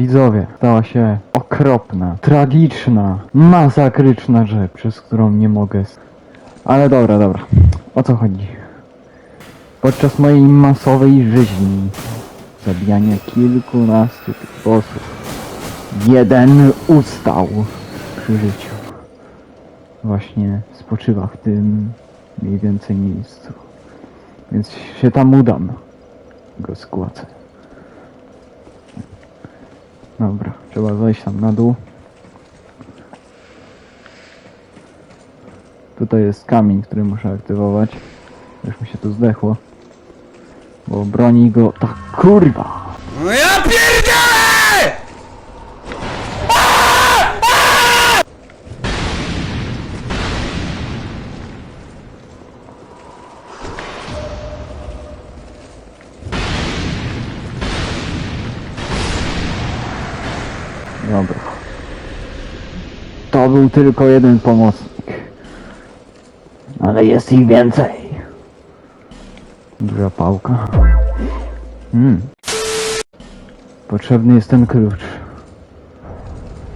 Widzowie, stała się okropna, tragiczna, masakryczna rzecz, przez którą nie mogę. Ale dobra, dobra. O co chodzi? Podczas mojej masowej rzeźni, zabijania kilkunastu tych bossów, jeden ustał przy życiu. Właśnie spoczywa w tym mniej więcej miejscu. Więc się tam udam. Go skłacę. Dobra, trzeba zejść tam na dół. Tutaj jest kamień, który muszę aktywować. Już mi się tu zdechło. Bo broni go ta kurwa! To był tylko jeden pomocnik. Ale jest ich więcej. Duża pałka. Hmm. Potrzebny jest ten klucz.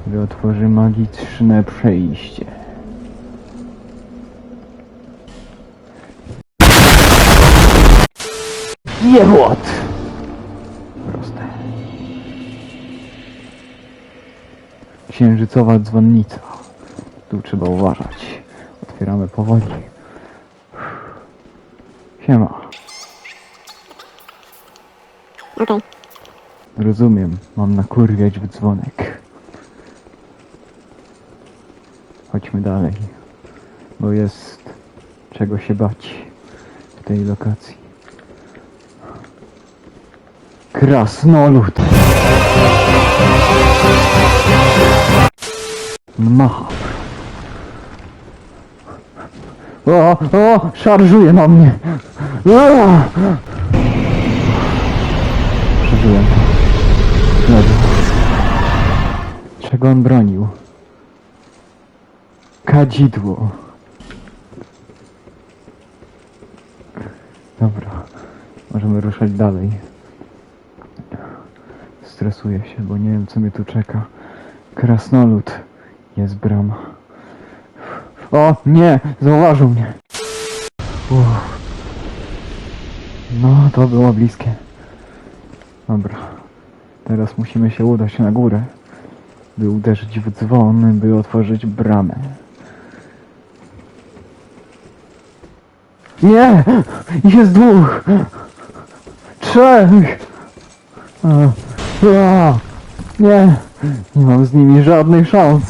Który otworzy magiczne przejście. Jebłot! Księżycowa dzwonnica. Tu trzeba uważać. Otwieramy powoli. Siema. Okej. Rozumiem, mam nakurwiać w dzwonek. Chodźmy dalej, bo jest czego się bać w tej lokacji. Krasnolud! Macha. O, o, szarżuje na mnie! O! Przeżyłem to. Czego on bronił? Kadzidło. Dobra. Możemy ruszać dalej. Stresuję się, bo nie wiem co mnie tu czeka. Krasnolud. Jest brama. O, nie! Zauważył mnie. Uff. No, to było bliskie. Dobra. Teraz musimy się udać na górę, by uderzyć w dzwon, by otworzyć bramę. Nie! Jest dwóch! Trzech! A, a, nie! Nie mam z nimi żadnych szans!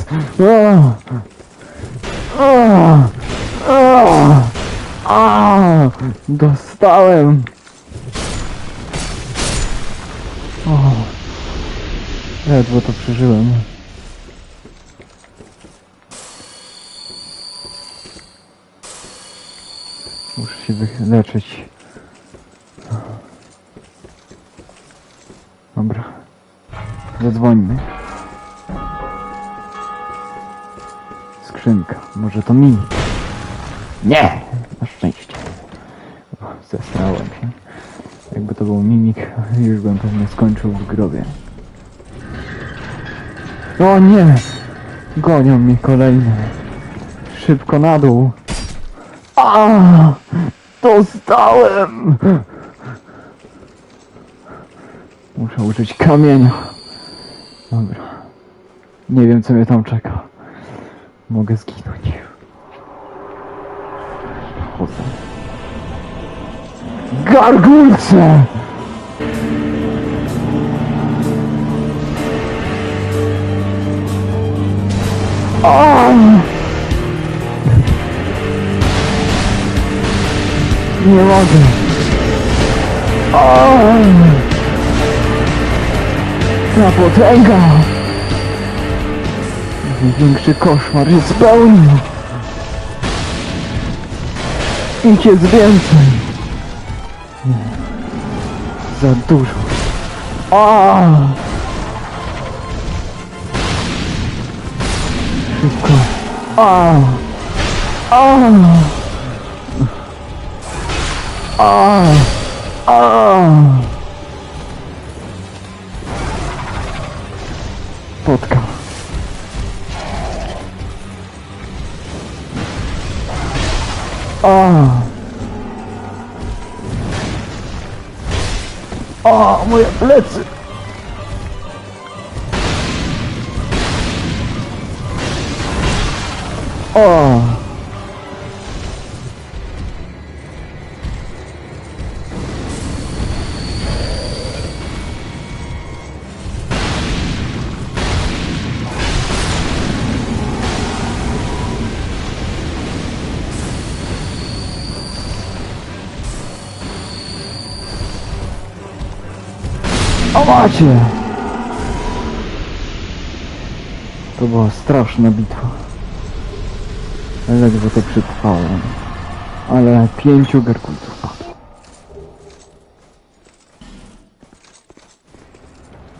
Dostałem! O, ledwo to przeżyłem. Muszę się wyleczyć. Dobra. Zadzwońmy. Skrzynka. Może to mi. Nie! Na szczęście. O, się. Jakby to był mimik, już bym pewnie skończył w grobie. O nie! Gonią mnie kolejne. Szybko na dół. A! Dostałem! Muszę użyć kamienia. Dobra. Nie wiem co mnie tam czeka. Mogę zginąć. Chodzę. Gargulce! Nie mogę. O! Ta potęga! Największy koszmar jest spełnił. Ich jest więcej. Za dużo. A! Szybko. A! A! A! A! spotka. A. A, moje plecy! O! O macie! To była straszna bitwa. Ledwo to przetrwałem. Ale pięciu garkulców padło.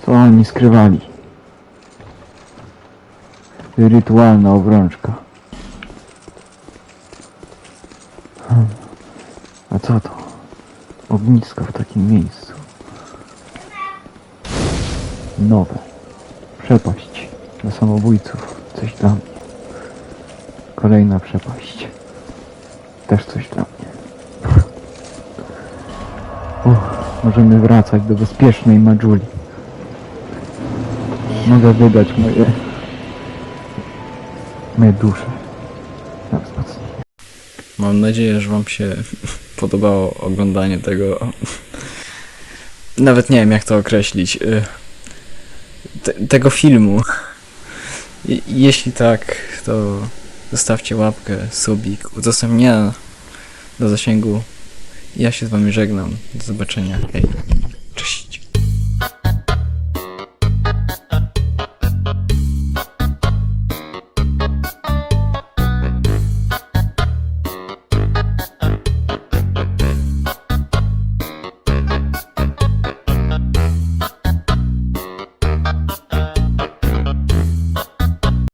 Co oni skrywali? Rytualna obrączka. Hmm. A co to? Ognisko w takim miejscu. Nowe. Przepaść dla samobójców. Coś dla mnie. Kolejna przepaść. Też coś dla mnie. Uff, możemy wracać do bezpiecznej Majuli. Mogę wydać moje... moje dusze. Wzmocnienie. Mam nadzieję, że wam się podobało oglądanie tego. Nawet nie wiem jak to określić. Te, tego filmu. Je- Jeśli tak, to zostawcie łapkę, subik, udostępnienia do zasięgu. Ja się z wami żegnam. Do zobaczenia. Hej. Cześć.